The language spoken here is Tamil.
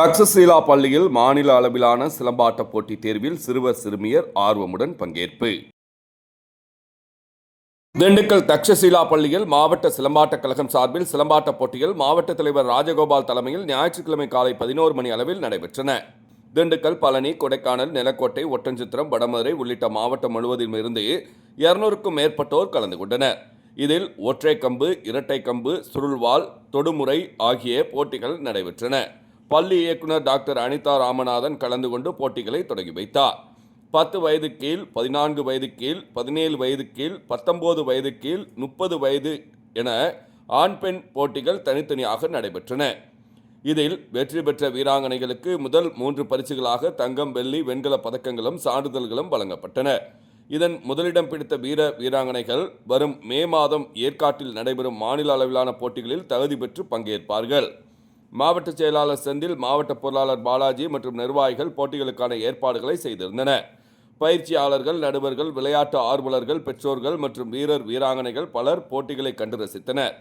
தக்சசீலா பள்ளியில் மாநில அளவிலான சிலம்பாட்ட போட்டி தேர்வில் சிறுவர் சிறுமியர் ஆர்வமுடன் பங்கேற்பு. திண்டுக்கல் தக்ஷசீலா பள்ளியில் மாவட்ட சிலம்பாட்டக் கழகம் சார்பில் சிலம்பாட்டப் போட்டிகள் மாவட்ட தலைவர் ராஜகோபால் தலைமையில் ஞாயிற்றுக்கிழமை காலை பதினோரு மணி அளவில் நடைபெற்றன. திண்டுக்கல் பழனி கொடைக்கானல் நிலக்கோட்டை ஒட்டஞ்சித்திரம் வடமதுரை உள்ளிட்ட மாவட்டம் முழுவதிலும் இருந்து இருநூறுக்கும் மேற்பட்டோர் கலந்து கொண்டனர். இதில் ஒற்றை கம்பு இரட்டை கம்பு சுருள்வாள் தொடுமுறை ஆகிய போட்டிகள் நடைபெற்றன. பள்ளி இயக்குனர் டாக்டர் அனிதா ராமநாதன் கலந்து கொண்டு போட்டிகளை தொடங்கி வைத்தார். பத்து வயது கீழ் பதினான்கு வயது கீழ் பதினேழு வயது கீழ் பத்தொம்போது வயது கீழ் முப்பது வயது என ஆண் பெண் போட்டிகள் தனித்தனியாக நடைபெற்றன. இதில் வெற்றி பெற்ற வீராங்கனைகளுக்கு முதல் மூன்று பரிசுகளாக தங்கம் வெள்ளி வெண்கல பதக்கங்களும் சான்றிதழ்களும் வழங்கப்பட்டன. இதன் முதலிடம் பிடித்த வீர வீராங்கனைகள் வரும் மே மாதம் ஏற்காட்டில் நடைபெறும் மாநில அளவிலான போட்டிகளில் தகுதி பெற்று பங்கேற்பார்கள். மாவட்ட செயலாளர் செந்தில் மாவட்ட பொருளாளர் பாலாஜி மற்றும் நிர்வாகிகள் போட்டிகளுக்கான ஏற்பாடுகளை செய்திருந்தனர். பயிற்சியாளர்கள் நடுவர்கள் விளையாட்டு ஆர்வலர்கள் பெற்றோர்கள் மற்றும் வீரர் வீராங்கனைகள் பலர் போட்டிகளை கண்டு ரசித்தனர்.